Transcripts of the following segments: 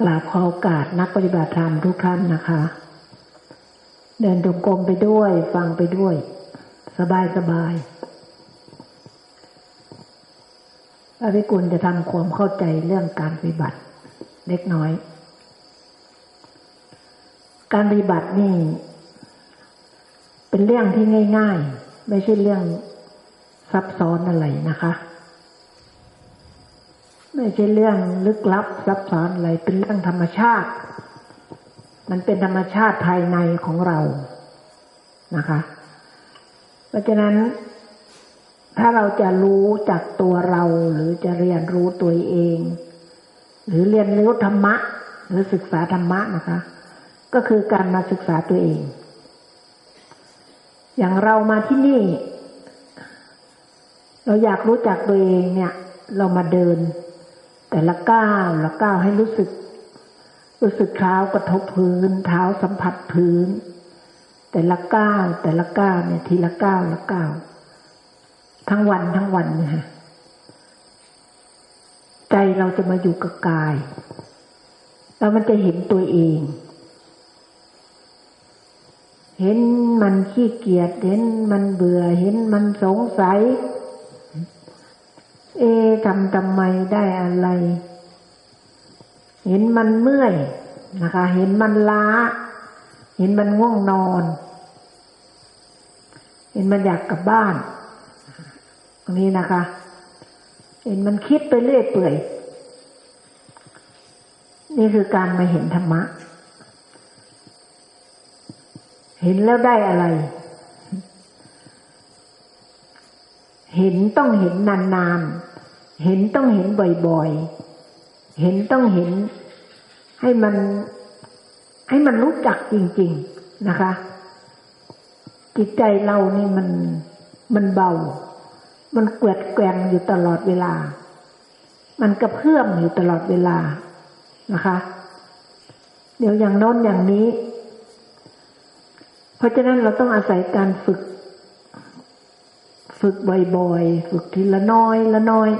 กราบขอโอกาสนักปฏิบัติธรรมทุกท่านนะคะ เดินจงกรมไปด้วย ฟังไปด้วย สบายสบายพระพิกุลจะทำความเข้าใจเรื่องการปฏิบัติ เล็กน้อย การปฏิบัตินี่ เป็นเรื่องที่ง่าย ๆ ไม่ใช่เรื่องซับซ้อนอะไรนะคะ ไม่ใช่เรื่องลึกลับซับซ้อนอะไรเป็นเรื่องธรรมชาติ มันเป็นธรรมชาติภายในของเรานะคะ เพราะฉะนั้นถ้าเราจะรู้จากตัวเรา หรือจะเรียนรู้ตัวเอง หรือเรียนรู้ธรรมะ หรือศึกษาธรรมะนะคะ ก็คือการมาศึกษาตัวเอง อย่างเรามาที่นี่ เราอยากรู้จักตัวเองเนี่ย เรามาเดิน แต่ละก้าวละก้าวให้รู้สึก รู้สึกเท้ากระทบพื้น เท้าสัมผัสพื้น แต่ละก้าวแต่ละก้าวเนี่ยทีละก้าวละก้าวทั้งวันทั้งวันเนี่ยฮะใจเราจะมาอยู่กับกาย แล้วมันจะเห็นตัวเอง เห็นมันขี้เกียจเห็นมันเบื่อ เห็นมันสงสัยเเอทำทำไมได้อะไร เห็นมันเมื่อยนะคะ เห็นมันล้า เห็นมันง่วงนอน เห็นมันอยากกลับบ้านตรงนี้นะคะ เห็นมันคิดไปเรื่อยเปื่อย นี่คือการมาเห็นธรรมะ เห็นแล้วได้อะไร เห็นต้องเห็นนานๆ เห็นต้องเห็นบ่อยๆ เห็นต้องเห็นให้มัน ให้มันรู้จักจริง ๆนะคะ จิตใจเรานี่มันมันเบา มันเกวดแกงอยู่ตลอดเวลา มันกระเพื่อมอยู่ตลอดเวลานะคะ เดี๋ยวอย่างโน้นอย่างนี้ เพราะฉะนั้นเราต้องอาศัยการฝึก ฝึกบ่อยๆ ฝึกทีละน้อยละน้อย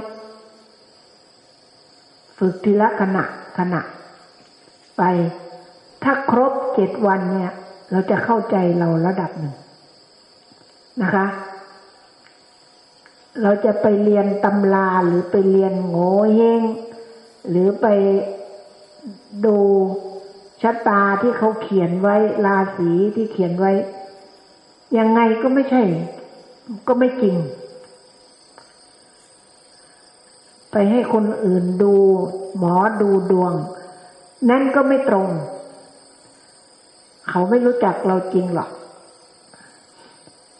ฝึกทีละขณะขณะ ไป ถ้าครบเจ็ดวันเนี่ย เราจะเข้าใจเราระดับหนึ่งนะคะ เราจะไปเรียนตำราหรือไปเรียนโง่เฮงหรือไปดูชะตาที่เขาเขียนไว้ราศีที่เขียนไว้ ยังไงก็ไม่ใช่ ก็ไม่จริง ไปให้คนอื่นดู หมอดูดวง นั่นก็ไม่ตรง เขาไม่รู้จักเราจริงหรอก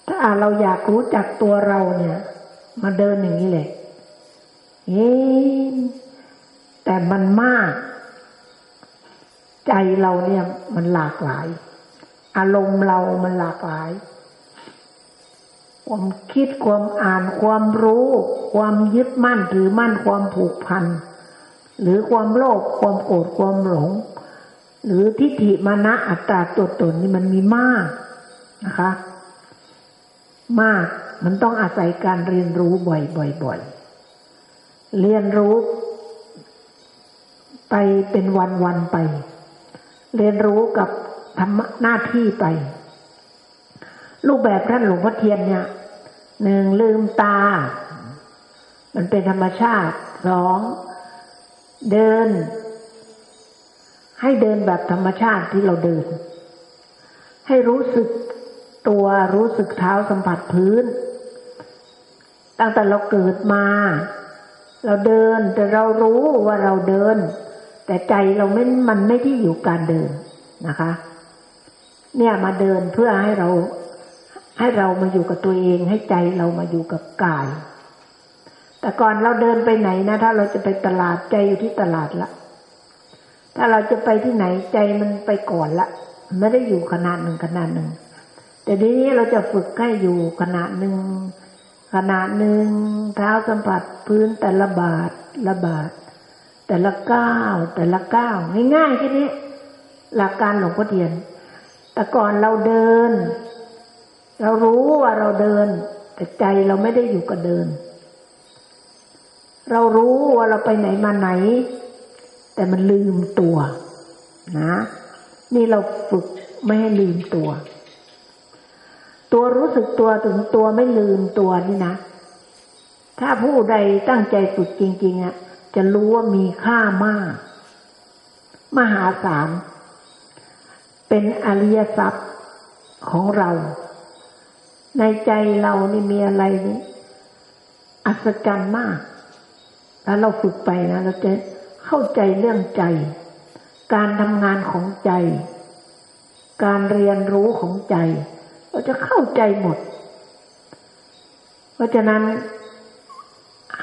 ถ้าเราอยากรู้จักตัวเราเนี่ย มาเดินอย่างนี้เลยเอ๊แต่มันมาก ใจเราเนี่ยมันหลากหลาย อารมณ์เรามันหลากหลาย ความคิดความอ่านความรู้ ความยึดมั่นถือมั่นความผูกพัน หรือความโลภความโกรธความหลง หรือทิฏฐิมานะอัตตาตัวตนนี่มันมีมากนะคะ มากมันต้องอาศัยการเรียนรู้บ่อยๆเรียนรู้ ไปเป็นวันๆไป เรียนรู้กับธรรมหน้าที่ไป รูปแบบท่านหลวงพ่อเทียนเนี่ยหนึ่งลืมตา มันเป็นธรรมชาติสองเดิน ให้เดินแบบธรรมชาติที่เราเดิน ให้รู้สึกตัวรู้สึกเท้าสัมผัสพื้น ตั้งแต่เราเกิดมา เราเดินแต่เรารู้ว่าเราเดิน แต่ใจเราไม่มันไม่ที่อยู่การเดินนะคะ เนี่ยมาเดินเพื่อให้เรา ให้เรามาอยู่กับตัวเองให้ใจเรามาอยู่กับกาย แต่ก่อนเราเดินไปไหนนะ ถ้าเราจะไปตลาดใจอยู่ที่ตลาดละ ถ้าเราจะไปที่ไหนใจมันไปก่อนละไม่ได้อยู่ขนาดหนึ่งขนาดหนึ่ง แต่ทีนี้เราจะฝึกให้อยู่ขนาดหนึ่งขนาดหนึ่งเท้าสัมผัสพื้นแต่ละบาทละบาท แต่ละก้าวแต่ละก้าวง่ายๆแค่นี้ หลักการหลวงพ่อเทียน แต่ก่อนเราเดิน เรารู้ว่าเราเดิน แต่ใจเราไม่ได้อยู่กับเดิน เรารู้ว่าเราไปไหนมาไหน แต่มันลืมตัว นะ นี่เราฝึกไม่ให้ลืมตัว ตัวรู้สึกตัวถึงตัวไม่ลืมตัวนี่นะ ถ้าผู้ใดตั้งใจฝึกจริง ๆอะจะรู้ว่ามีค่ามาก มหาศาลเป็นอริยทรัพย์ของเรา ในใจเรานี่มีอะไรนี่อัศจรรย์มาก แล้วเราฝึกไปนะเราจะเข้าใจเรื่องใจ การทำงานของใจ การเรียนรู้ของใจ เราจะเข้าใจหมด เพราะฉะนั้น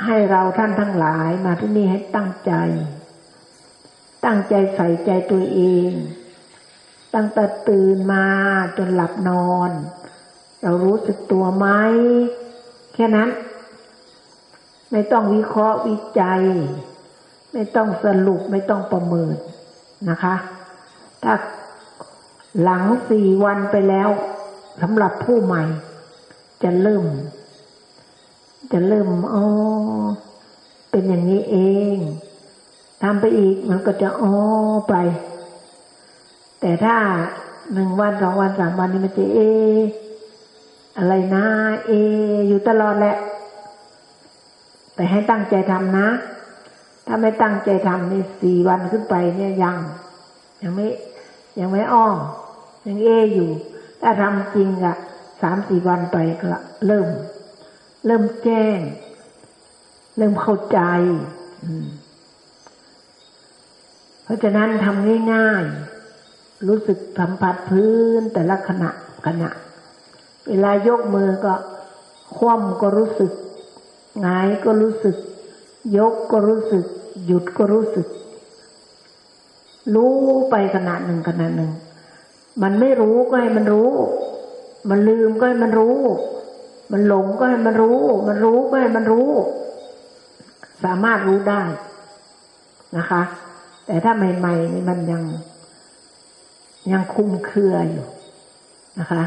ให้เราท่านทั้งหลายมาที่นี่ให้ตั้งใจ ตั้งใจใส่ใจตัวเอง ตั้งแต่ตื่นมาจนหลับนอน เรารู้สึกตัวไหมแค่นั้น ไม่ต้องวิเคราะห์วิจัย ไม่ต้องสรุปไม่ต้องประเมินนะคะ ถ้าหลังสี่วันไปแล้วสำหรับผู้ใหม่ จะเริ่ม จะเริ่มอ๋อเป็นอย่างนี้เองทำไปอีกมันก็จะอ๋อไป แต่ถ้าหนึ่งวันสองวันสามวันนี้มันจะเอ อะไรนะ เอ อยู่ตลอดแหละ แต่ให้ตั้งใจทำนะ ถ้าไม่ตั้งใจทำนี่สี่วันขึ้นไปเนี่ยยัง ยังไม่ยังไม่อ้อมยังเออยู่ ถ้าทำจริงอะสามสี่วันไปก็เริ่ม เริ่มแจ้ง เริ่มเข้าใจอืมเพราะฉะนั้นทำง่ายๆ รู้สึกสัมผัสพื้นแต่ละขณะขณะ เวลายกมือก็คว่ำก็รู้สึกหงายก็รู้สึก ยกก็รู้สึก หยุดก็รู้สึก รู้ไปขณะหนึ่งขณะหนึ่ง มันไม่รู้ก็ให้มันรู้ มันลืมก็ให้มันรู้ มันหลงก็ให้มันรู้ มันรู้ก็ให้มันรู้ สามารถรู้ได้นะคะ แต่ถ้าใหม่ ๆ นี่มันยังยังคุมเครืออยู่นะคะ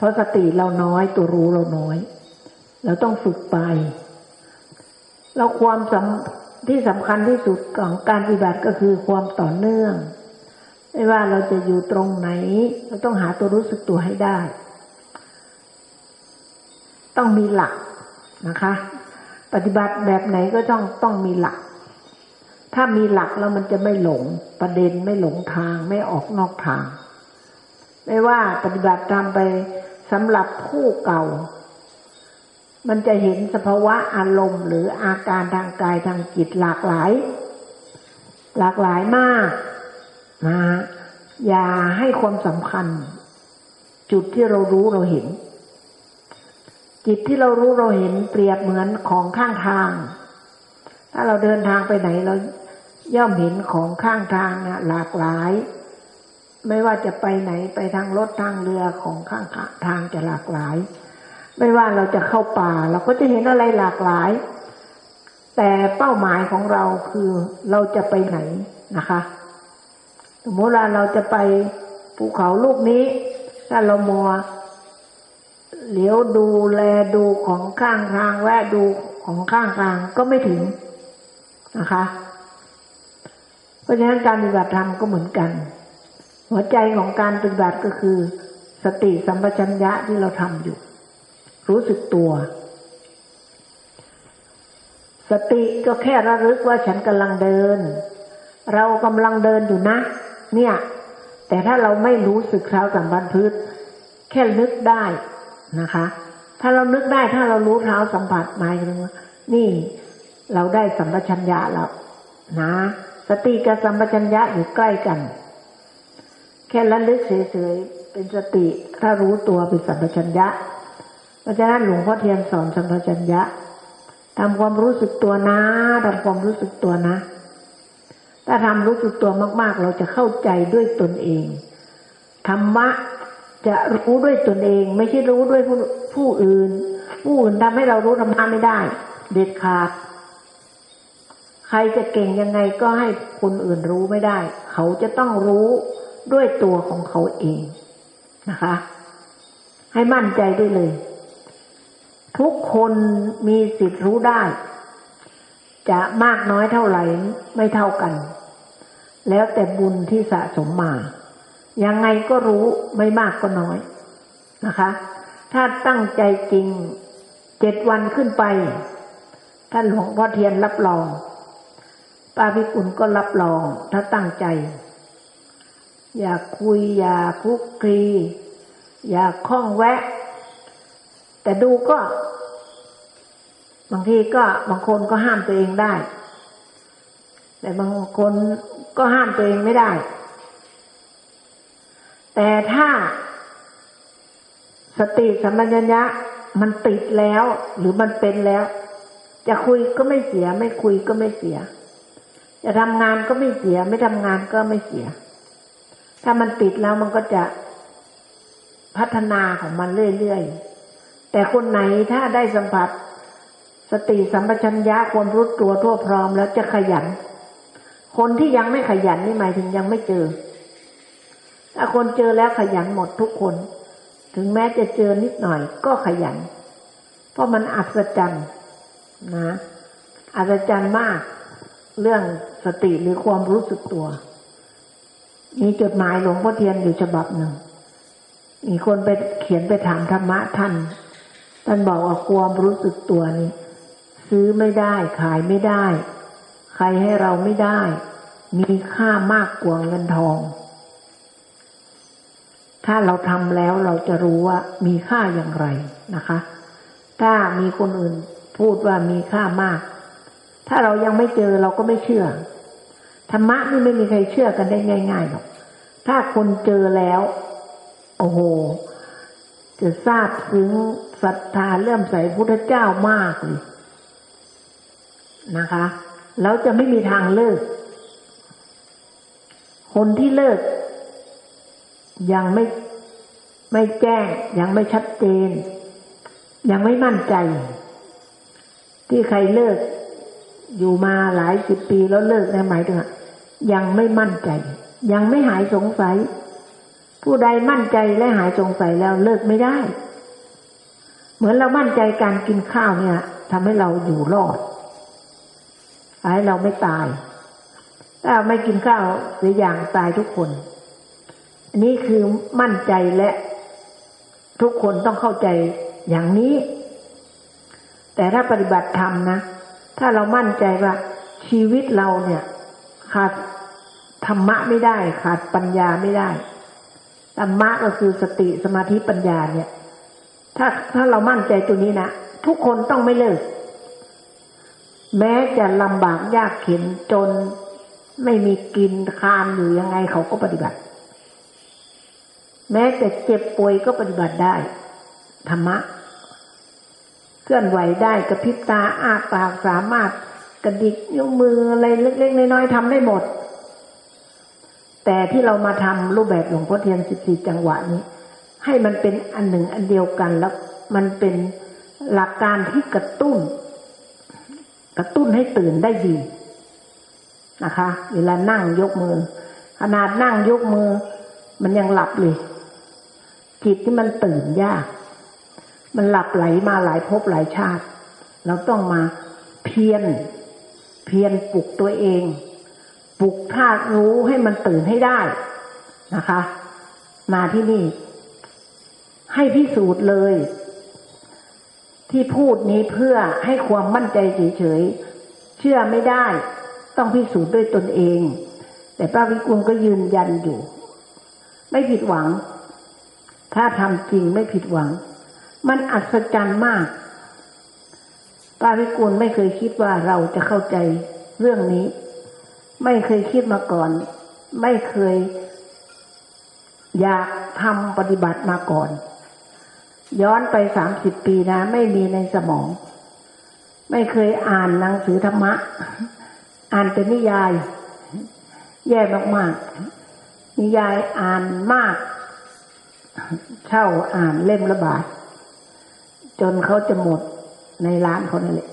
เพราะสติเราน้อยตัวรู้เราน้อย เราต้องฝึกไป เราความสำที่สำคัญที่สุดของการปฏิบัติก็คือความต่อเนื่อง ไม่ว่าเราจะอยู่ตรงไหน เราต้องหาตัวรู้สึกตัวให้ได้ ต้องมีหลักนะคะ ปฏิบัติแบบไหนก็ต้องต้องมีหลักถ้ามีหลักแล้วมันจะไม่หลงประเด็นไม่หลงทางไม่ออกนอกทาง ไม่ว่าปฏิบัติตามไปสำหรับผู้เก่า มันจะเห็นสภาวะอารมณ์ หรืออาการทางกายทางจิตหลากหลาย หลากหลายมากนะอย่าให้ความสำคัญ จุดที่เรารู้เราเห็น จิตที่เรารู้เราเห็นเปรียบเหมือนของข้างทาง ถ้าเราเดินทางไปไหนเราย่อมเห็นของข้างทางนะหลากหลาย ไม่ว่าจะไปไหนไปทางรถทางเรือของข้างทางจะหลากหลาย ไม่ว่าเราจะเข้าป่า เราก็จะเห็นอะไรหลากหลาย แต่เป้าหมายของเราคือเราจะไปไหนนะคะ สมมติว่าเราจะไปภูเขาลูกนี้ ถ้าเรามัวเหลียวดูแลดูของข้างทางแวะดูของข้างทางก็ไม่ถึงนะคะ เพราะฉะนั้นการปฏิบัติธรรมก็เหมือนกัน หัวใจของการปฏิบัติก็คือ สติสัมปชัญญะที่เราทำอยู่ รู้สึกตัว สติก็แค่ระลึกว่าฉันกำลังเดิน เรากำลังเดินอยู่นะ เนี่ย แต่ถ้าเราไม่รู้สึกเท้าสัมพันธ์พืชแค่นึกได้นะคะ ถ้าเรานึกได้ถ้าเรารู้เท้าสัมผัสหมายถึงว่านี่เราได้สัมปชัญญะแล้วนะ สติกับสัมปชัญญะอยู่ใกล้กัน แค่ระลึกเฉยๆเป็นสติถ้ารู้ตัวเป็นสัมปชัญญะเพราะฉะนั้นหลวงพ่อเทียนสอนสัมปชัญญะทำความรู้สึกตัวนะทำความรู้สึกตัวนะ ถ้าทำรู้สึกตัวมาก ๆ เราจะเข้าใจด้วยตนเองธรรมะจะรู้ด้วยตนเอง ไม่ใช่รู้ด้วยผู้ผู้อื่น ผู้อื่นทำให้เรารู้ธรรมะไม่ได้ เด็ดขาด ใครจะเก่งยังไงก็ให้คนอื่นรู้ไม่ได้ เขาจะต้องรู้ ด้วยตัวของเขาเองนะคะ ให้มั่นใจได้เลย ทุกคนมีสิทธิ์รู้ได้ จะมากน้อยเท่าไหร่ไม่เท่ากัน แล้วแต่บุญที่สะสมมา ยังไงก็รู้ไม่มากก็น้อยนะคะ ถ้าตั้งใจจริงเจ็ดวันขึ้นไป ท่านหลวงพ่อเทียนรับรองป้าพิกุลก็รับรองถ้าตั้งใจ อย่าคุย อย่าคุกคี อย่าคล้องแวะ แต่ดูก็ บางทีก็บางคนก็ห้ามตัวเองได้ แต่บางคนก็ห้ามตัวเองไม่ได้ แต่ถ้าสติสัมปชัญญะมันติดแล้วหรือมันเป็นแล้ว จะคุยก็ไม่เสีย ไม่คุยก็ไม่เสีย จะทำงานก็ไม่เสีย ไม่ทำงานก็ไม่เสีย ถ้ามันติดแล้วมันก็จะพัฒนาของมันเรื่อยๆ แต่คนไหนถ้าได้สัมผัส สติสัมปชัญญะความรู้ตัวทั่วพร้อมแล้วจะขยัน คนที่ยังไม่ขยันนี่หมายถึงยังไม่เจอ ถ้าคนเจอแล้วขยันหมดทุกคน ถึงแม้จะเจอนิดหน่อยก็ขยัน เพราะมันอัศจรรย์นะอัศจรรย์มาก เรื่องสติหรือความรู้สึกตัว มีจดหมายหลวงพ่อเทียนอยู่ฉบับหนึ่ง มีคนไปเขียนไปถามธรรมะท่าน ท่านบอกว่าความรู้สึกตัวนี้ ซื้อไม่ได้ขายไม่ได้ ใครให้เราไม่ได้ มีค่ามากกว่าเงินทอง ถ้าเราทำแล้วเราจะรู้ว่ามีค่าอย่างไรนะคะ ถ้ามีคนอื่นพูดว่ามีค่ามาก ถ้าเรายังไม่เจอเราก็ไม่เชื่อ ธรรมะนี่ไม่มีใครเชื่อกันได้ง่ายๆหรอก ถ้าคนเจอแล้ว โอ้โห จะทราบถึงศรัทธาเลื่อมใสพุทธเจ้ามากเลยนะคะ แล้วจะไม่มีทางเลิก คนที่เลิก ยังไม่ไม่แจ้ง ยังไม่ชัดเจน ยังไม่มั่นใจ ที่ใครเลิกอยู่มาหลายสิบปีแล้วเลิกในหมายถึงอะ ยังไม่มั่นใจ ยังไม่หายสงสัย ผู้ใดมั่นใจและหายสงสัยแล้วเลิกไม่ได้ เหมือนเรามั่นใจการกินข้าวเนี่ยทำให้เราอยู่รอดให้เราไม่ตาย ถ้าไม่กินข้าวเสียอย่างตายทุกคน อันนี้คือมั่นใจและทุกคนต้องเข้าใจอย่างนี้ แต่ถ้าปฏิบัติธรรมนะ ถ้าเรามั่นใจว่าชีวิตเราเนี่ย ขาด ธรรมะไม่ได้ขาดปัญญาไม่ได้ธรรมะก็คือสติสมาธิปัญญาเนี่ย ถ้าถ้าเรามั่นใจตัวนี้นะทุกคนต้องไม่เลิก แม้จะลำบากยากเข็นจนไม่มีกินคานอยู่ยังไงเขาก็ปฏิบัติ แม้แต่เจ็บป่วยก็ปฏิบัติได้ ธรรมะ เคลื่อนไหวได้กระพริบตาอ้าปากสามารถกระดิกนิ้วมืออะไรเล็กๆน้อยๆทำได้หมด แต่ที่เรามาทำรูปแบบหลวงพ่อเทียนสิบสี่จังหวะนี้ ให้มันเป็นอันหนึ่งอันเดียวกันแล้วมันเป็นหลักการที่กระตุ้น กระตุ้นให้ตื่นได้ดีนะคะ เวลานั่งยกมือ ขนาดนั่งยกมือ มันยังหลับเลยจิตที่มันตื่นยาก มันหลับไหลมาหลายภพหลายชาติ เราต้องมาเพียรเพียรปลุกตัวเอง ปลุกธาตุรู้ให้มันตื่นให้ได้นะคะ มาที่นี่ ให้พิสูจน์เลย ที่พูดนี้เพื่อให้ความมั่นใจเฉยๆเชื่อไม่ได้ ต้องพิสูจน์ด้วยตนเอง แต่ป้าวิกุลก็ยืนยันอยู่ ไม่ผิดหวัง ถ้าทำจริงไม่ผิดหวัง มันอัศจรรย์มากป้าวิกุลไม่เคยคิดว่าเราจะเข้าใจเรื่องนี้ ไม่เคยคิดมาก่อน ไม่เคย อยากทำปฏิบัติมาก่อน ย้อนไปสามสิบปีนะ ไม่มีในสมอง ไม่เคยอ่านหนังสือธรรมะ อ่านแต่นิยาย แย่มากๆ นิยายอ่านมาก เช่าอ่านเล่มละบาท จนเขาจะหมดในร้านเขานั่นแหละ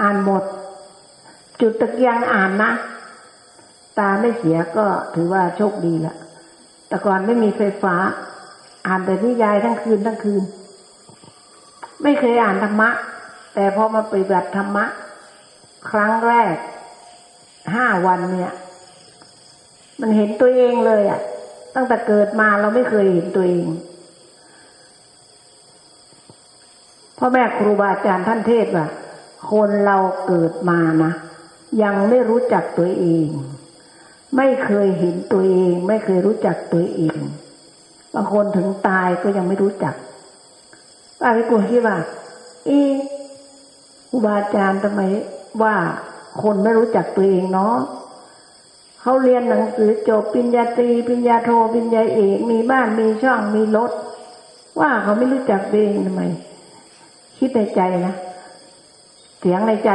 อ่านหมด จุดตะเกียงอ่านนะ ตาไม่เสียก็ถือว่าโชคดีละแต่ก่อนไม่มีไฟฟ้า อ่านแต่นิยายทั้งคืนทั้งคืน ไม่เคยอ่านธรรมะ แต่พอมาปฏิบัติธรรมะ ครั้งแรกห้าวันเนี่ย มันเห็นตัวเองเลยอะ่ะ ตั้งแต่เกิดมาเราไม่เคยเห็นตัวเองพ่อแม่ครูบาอาจารย์ท่านเทศว่าคนเราเกิดมานะ ยังไม่รู้จักตัวเอง ไม่เคยเห็นตัวเอง ไม่เคยรู้จักตัวเองบางคนถึงตายก็ยังไม่รู้จักป้าพิกุลคิดว่าเอ๊ะครูบาอาจารย์ทำไมว่าคนไม่รู้จักตัวเองเนาะเขาเรียนหนังสือจบปริญญาตรีปริญญาโทปริญญาเอกมีบ้านมีช่องมีรถว่าเขาไม่รู้จักตัวเองทำไม คิดในใจนะเสียงในใจ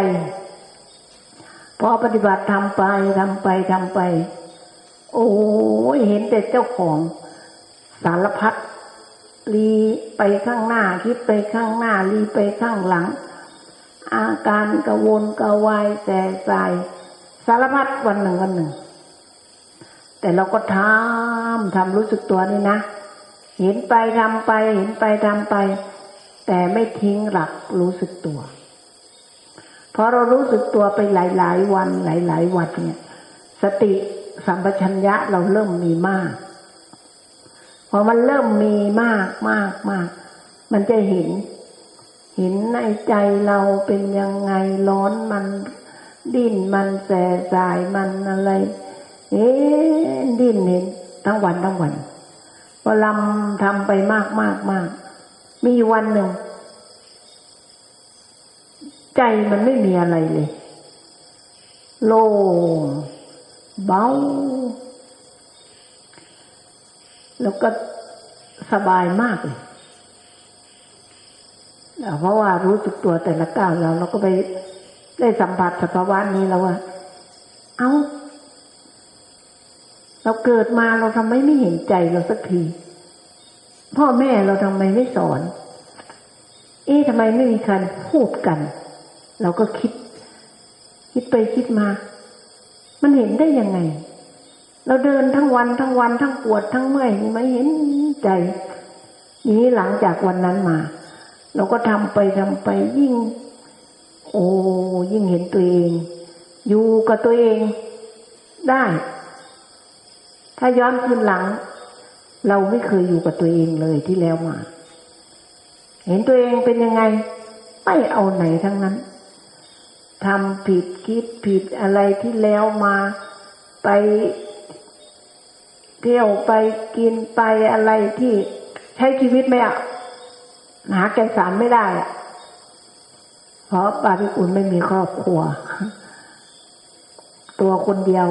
พอปฏิบัติทำไปทำไปทำไป โอ้ยเห็นแต่เจ้าของสารพัดลีไปข้างหน้าคิดไปข้างหน้าลีไปข้างหลัง อาการกระวนกระวายแสสสารพัดวันหนึ่งวันหนึ่ง แต่เราก็ทำทำรู้สึกตัวนี่นะ เห็นไปทำไป เห็นไปทำไป แต่ไม่ทิ้งหลักรู้สึกตัว พอเรารู้สึกตัวไปหลาย ๆ วันหลาย ๆ วันเนี่ย สติสัมปชัญญะเราเริ่มมีมาก พอมันเริ่มมีมากมากมาก มันจะเห็น เห็นในใจเราเป็นยังไงร้อนมันดิ้นมันแสสายมันอะไร เอ๊ะดิ้นเห็นทั้งวันทั้งวันพอลำทำไปมากมากมาก มีวันหนึ่ง ใจมันไม่มีอะไรเลย โล่งเบา แล้วก็สบายมากเลยเพราะว่ารู้สึกตัวแต่ละก้าวเราเราก็ไปได้สัมผัสสภาวะนี้แล้วว่า เอา้า เราเกิดมาเราทำไมไม่เห็นใจเราสักที พ่อแม่เราทำไมไม่สอน เอ๊ะทำไมไม่มีการพูดกัน เราก็คิด คิดไปคิดมา มันเห็นได้ยังไง เราเดินทั้งวันทั้งวันทั้งปวดทั้งเมื่อยไม่เห็นใจ นี้หลังจากวันนั้นมา เราก็ทำไปทำไปยิ่ง โอ้ยิ่งเห็นตัวเอง อยู่กับตัวเองได้ ถ้าย้อนขึ้นหลัง เราไม่เคยอยู่กับตัวเองเลยที่แล้วมา เห็นตัวเองเป็นยังไง ไม่เอาไหนทั้งนั้น ทำผิดคิดผิดอะไรที่แล้วมาไปเที่ยวไปกินไปอะไรที่ใช้ชีวิตไม่อะหาแกนสารไม่ได้อะเพราะปาพิกุลไม่มีครอบครัว ตัวคนเดียว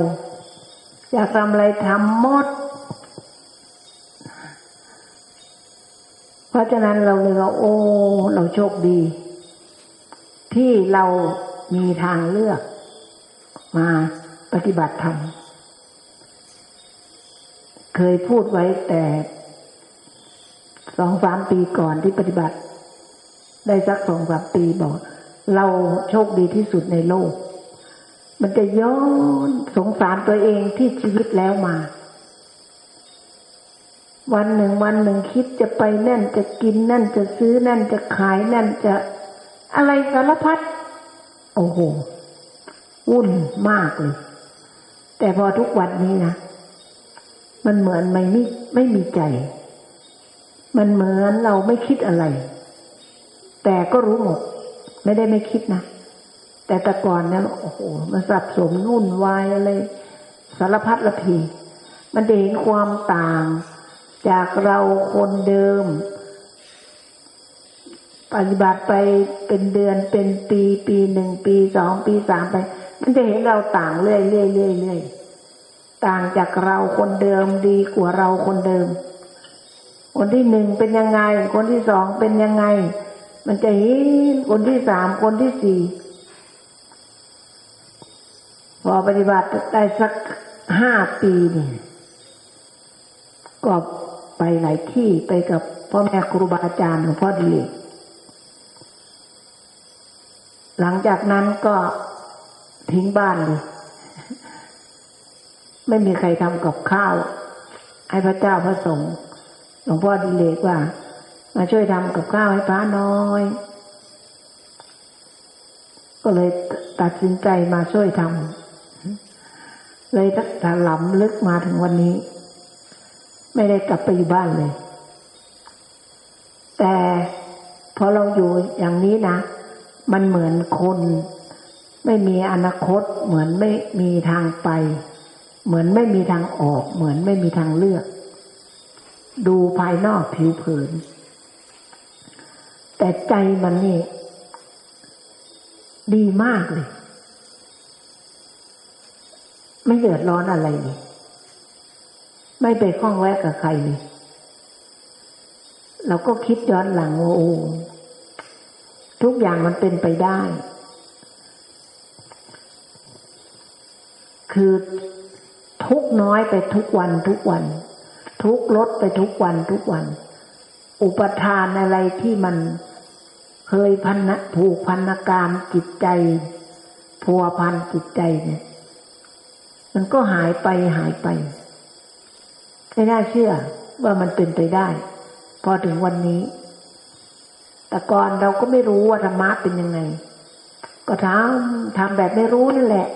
อยากทำอะไรทำหมด เพราะฉะนั้นเราเลยว่าโอ้ เราโชคดี ที่เรา มีทางเลือก มาปฏิบัติธรรม เคยพูดไว้แต่สองสามปีก่อนที่ปฏิบัติ ได้สักสองสามปีบอก เราโชคดีที่สุดในโลก มันจะย้อนสงสารตัวเองที่ชีวิตแล้วมา วันหนึ่งวันหนึ่งคิดจะไปนั่นจะกินนั่นจะซื้อนั่นจะขายนั่นจะอะไรสารพัด โอ้โห วุ่นมากเลย แต่พอทุกวันนี้นะ มันเหมือนไม่มีไม่มีใจ มันเหมือนเราไม่คิดอะไร แต่ก็รู้หมด ไม่ได้ไม่คิดนะ แต่แต่ก่อนเนี่ยโอ้โห มันสับสนนุ่นวายอะไร สารพัดละพี มันจะเห็นความต่าง จากเราคนเดิม ปฏิบัติไปเป็นเดือนเป็นปีปีหนึ่งปีสองปีสามไป มันจะเห็นเราต่างเรื่อยเรื่อยเรื่อยเรื่อยต่างจากเราคนเดิมดีกว่าเราคนเดิม คนที่หนึ่งเป็นยังไง คนที่สองเป็นยังไง มันจะเห็นคนที่สามคนที่สี่พอปฏิบัติได้สักห้าปีเนี่ยก็ไปหลายที่ไปกับพ่อแม่ครูบาอาจารย์หลวงพ่อดีเลย หลังจากนั้นก็ทิ้งบ้านเลยไม่มีใครทำกับข้าวให้พระเจ้าพระสงฆ์หลวงพ่อดีเลกว่า มาช่วยทำกับข้าวให้พระน้อย ก็เลยตัดสินใจมาช่วยทำเลยถลำลึกมาถึงวันนี้ ไม่ได้กลับไปอยู่บ้านเลย แต่พอเราอยู่อย่างนี้นะ มันเหมือนคนไม่มีอนาคต เหมือนไม่มีทางไป เหมือนไม่มีทางออก เหมือนไม่มีทางเลือก ดูภายนอกผิวเผิน แต่ใจมันนี่ ดีมากเลย ไม่เดือดร้อนอะไรเลยไม่ไปข้องแวะกับใครเลยเราก็คิดย้อนหลังว่าโอ้ ทุกอย่างมันเป็นไปได้ คือทุกน้อยไปทุกวันทุกวัน ทุกลดไปทุกวันทุกวัน อุปทานอะไรที่มันเคยพันผูกพันกรรมจิตใจพัวพันจิตใจเนี่ย มันก็หายไปหายไป ไม่น่าเชื่อว่ามันเป็นไปได้ พอถึงวันนี้ แต่ก่อนเราก็ไม่รู้ว่าธรรมะเป็นยังไง ก็ทำทำแบบไม่รู้นั่นแหละ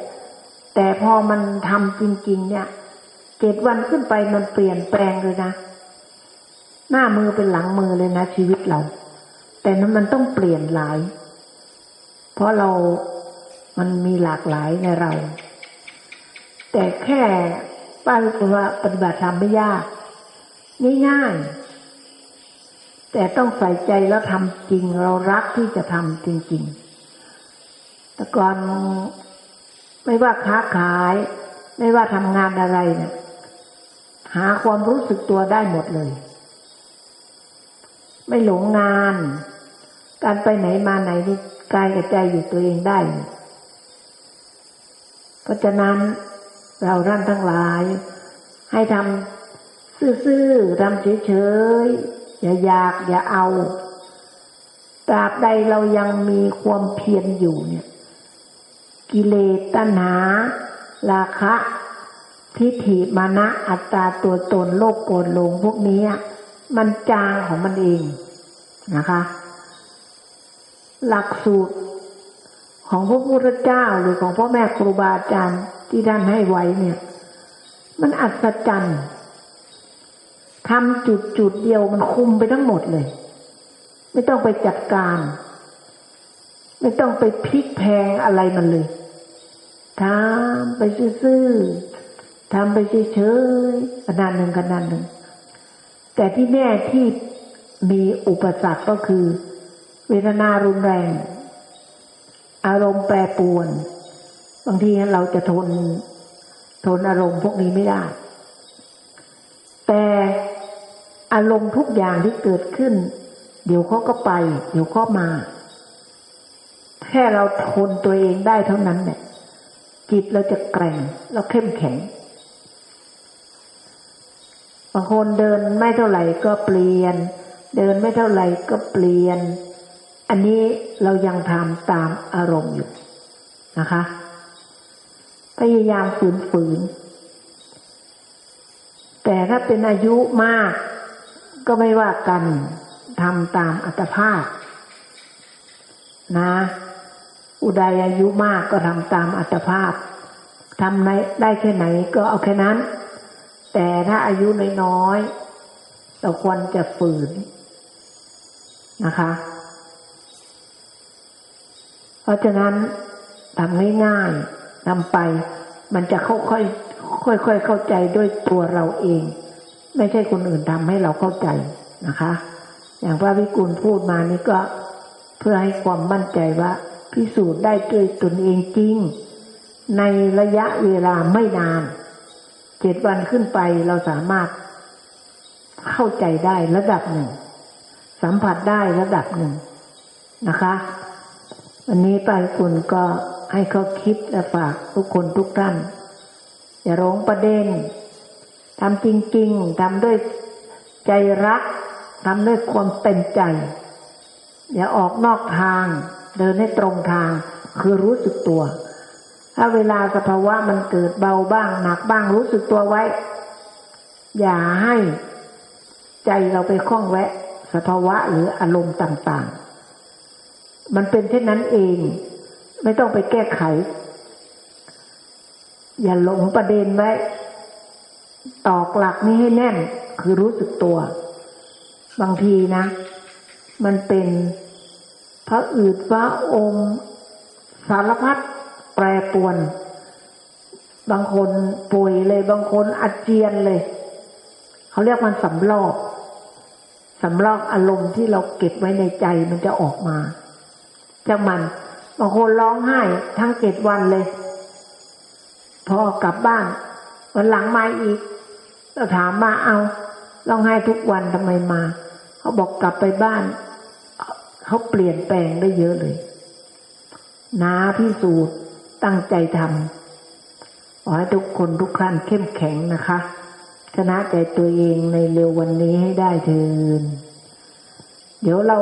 แต่พอมันทำจริง ๆ เนี่ยเจ็ดวันขึ้นไปมันเปลี่ยนแปลงเลยนะ หน้ามือเป็นหลังมือเลยนะ ชีวิตเรา แต่นั้นมันต้องเปลี่ยนหลาย เพราะเรามันมีหลากหลายในเรา แต่แค่ป้ารู้สึกว่าปฏิบัติธรรมไม่ยากง่ายๆ แต่ต้องใส่ใจแล้วทำจริง เรารักที่จะทำจริง ๆ แต่ก่อนไม่ว่าค้าขาย ไม่ว่าทำงานอะไรเนี่ยหาความรู้สึกตัวได้หมดเลย ไม่หลงงาน การไปไหนมาไหนนี่กายกับใจอยู่ตัวเองได้ เพราะฉะนั้นเราท่านทั้งหลาย ให้ทำซื่อๆทำเฉยๆ อย่าอยากอย่าเอา ตราบใดเรายังมีความเพียรอยู่เนี่ย กิเลสตัณหา ราคะ ทิฏฐิมานะอัตตาตัวตนโลกโกรธลงพวกนี้มันจางของมันเองนะคะ หลักสูตรของพระพุทธเจ้าหรือของพ่อแม่ครูบาอาจารย์ที่ท่านให้ไว้เนี่ย มันอัศจรรย์ ทำจุดจุดเดียวมันคุมไปทั้งหมดเลย ไม่ต้องไปจัดการ ไม่ต้องไปพลิกแพงอะไรมันเลยทำไปซื่อๆทำไปเฉยๆขนาดหนึ่งขนาดหนึ่ง แต่ที่แน่ที่มีอุปสรรคก็คือ เวทนารุนแรง อารมณ์แปรปรวน บางทีเราจะทน ทนอารมณ์พวกนี้ไม่ได้ แต่ อารมณ์ทุกอย่างที่เกิดขึ้น เดี๋ยวเขาก็ไป เดี๋ยวเขามา แค่เราทนตัวเองได้เท่านั้นเนี่ยจิตเราจะแกร่ง เราเข้มแข็งบางคนเดินไม่เท่าไหร่ก็เปลี่ยน เดินไม่เท่าไหร่ก็เปลี่ยน อันนี้เรายังทำตามอารมณ์อยู่นะคะ พยายามฝืนฝืนแต่ถ้าเป็นอายุมาก ก็ไม่ว่ากันทำตามอัตภาพ นะ อุดายอายุมากก็ทำตามอัตภาพทำได้แค่ไหนก็เอาแค่นั้น แต่ถ้าอายุน้อยๆเราควรจะฝืนนะคะ เพราะฉะนั้นทำง่ายๆทำไป มันจะค่อยๆค่อยๆเข้าใจด้วยตัวเราเอง ไม่ใช่คนอื่นทำให้เราเข้าใจนะคะ อย่างพระวิกุลพูดมานี่ก็เพื่อให้ความมั่นใจว่า พิสูจน์ได้ด้วยตนเองจริง ในระยะเวลาไม่นานเจ็ดวันขึ้นไปเราสามารถเข้าใจได้ระดับหนึ่ง สัมผัสได้ระดับหนึ่งนะคะวันนี้ไปคุณก็ให้เขาคิดและฝากทุกคนทุกท่าน อย่าร้องประเด็น ทำจริงๆทำด้วยใจรักทำด้วยความเต็มใจ อย่าออกนอกทาง เดินให้ตรงทาง คือรู้สึกตัว ถ้าเวลาสภาวะมันเกิดเบาบ้างหนักบ้างรู้สึกตัวไว้ อย่าให้ใจเราไปคล้องแวะ สภาวะหรืออารมณ์ต่างๆ มันเป็นเช่นนั้นเอง ไม่ต้องไปแก้ไข อย่าหลงประเด็นไว้ ตอกหลักนี้ให้แน่นคือรู้สึกตัว บางทีนะ มันเป็นพระอืดพระอมสารพัดแปรปรวน บางคนป่วยเลย บางคนอาเจียนเลย เขาเรียกมันสำลอกสำลอกอารมณ์ที่เราเก็บไว้ในใจมันจะออกมาจากมัน บางคนร้องไห้ทั้งเจ็ดวันเลย พอกลับบ้านวันหลังมาอีก เราถามมาเอาร้องไห้ทุกวันทำไมมา เขาบอกกลับไปบ้าน เขาเปลี่ยนแปลงได้เยอะเลยนาพิสูจน์ตั้งใจทำขอให้ทุกคนทุกท่านเข้มแข็งนะคะ ชนะใจตัวเองในเร็ววันนี้ให้ได้เถินเดี๋ยวเรา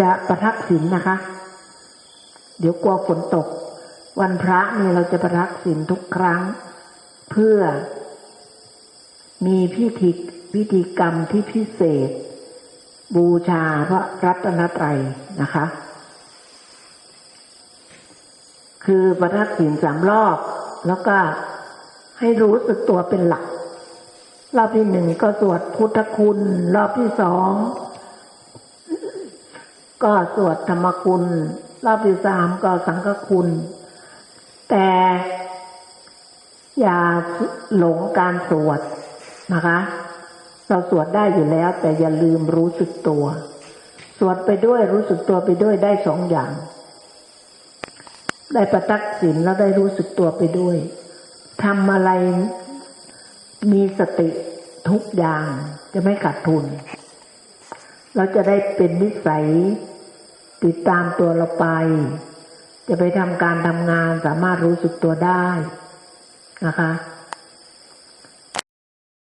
จะประทักศีลนะคะ เดี๋ยวกลัวฝนตก วันพระนี่เราจะประทักศีลทุกครั้ง เพื่อมีพิธีพิธีกรรมที่พิเศษ บูชาพระรัตนตรัยนะคะ คือประทักศีลสามรอบ แล้วก็ให้รู้สึกตัวเป็นหลัก รอบที่หนึ่งก็สวดพุทธคุณ รอบที่สองก็สวดธรรมคุณ รอบที่สามก็สังฆคุณ แต่ อย่าหลงการสวดนะคะ เราสวดได้อยู่แล้ว แต่อย่าลืมรู้สึกตัว สวดไปด้วยรู้สึกตัวไปด้วยได้สองอย่าง ได้ประทักษิณแล้วได้รู้สึกตัวไปด้วยทำอะไรมีสติทุกอย่างจะไม่ขาดทุน เราจะได้เป็นนิสัย ติดตามตัวเราไป จะไปทำการทำงานสามารถรู้สึกตัวได้ นะคะ